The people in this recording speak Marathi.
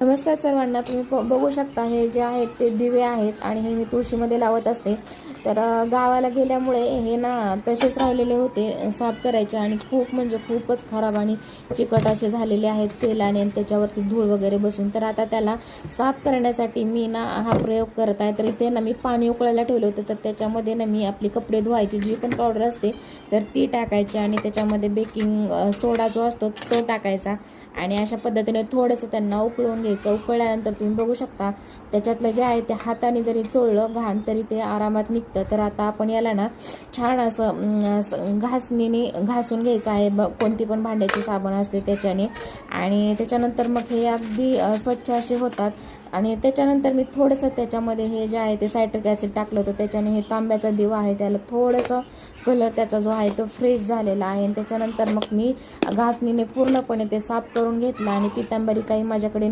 नमस्कार सर्वांना तुम्ही बघू शकता हे जे आहेत ते दिवे आहेत आणि हे मी तुळशीमध्ये लावत असते. तर गावाला गेल्यामुळे हे ना तसेच राहिलेले होते साफ करायचे आणि खूप म्हणजे खूपच खराब आणि चिकट असे झालेले आहेत तेलाने आणि त्याच्यावरती धूळ वगैरे बसून. तर आता त्याला साफ करण्यासाठी मी ना हा प्रयोग करत आहे. तर इथे ना मी पाणी उकळायला ठेवलं होतं. तर त्याच्यामध्ये ना मी आपली कपडे धुवायची जी पण पावडर असते तर ती टाकायची आणि त्याच्यामध्ये बेकिंग सोडा जो असतो तो टाकायचा. आणि अशा पद्धतीने थोडंसं त्यांना उकळून म्हणजे घ्यायचं उकळल्यानंतर तुम्ही बघू शकता. त्याच्यातलं जे आहे ते हाताने जरी चोळलं घाण तरी ते आरामात निघतं. तर आता आपण याला ना छान असं असं घासणीने घासून घ्यायचं आहे. ब कोणती पण भांड्याची साबण असते त्याच्याने. आणि त्याच्यानंतर मग हे अगदी स्वच्छ असे होतात. आणि त्याच्यानंतर मी थोडंसं त्याच्यामध्ये हे जे आहे ते सायट्रिक ॲसिड टाकलं होतं. त्याच्याने हे तांब्याचा दिवा आहे त्याला थोडंसं कलर त्याचा जो आहे तो फ्रेश झालेला आहे. आणि त्याच्यानंतर मग मी घासणीने पूर्णपणे ते साफ करून घेतलं आणि पितांबरी काही माझ्याकडे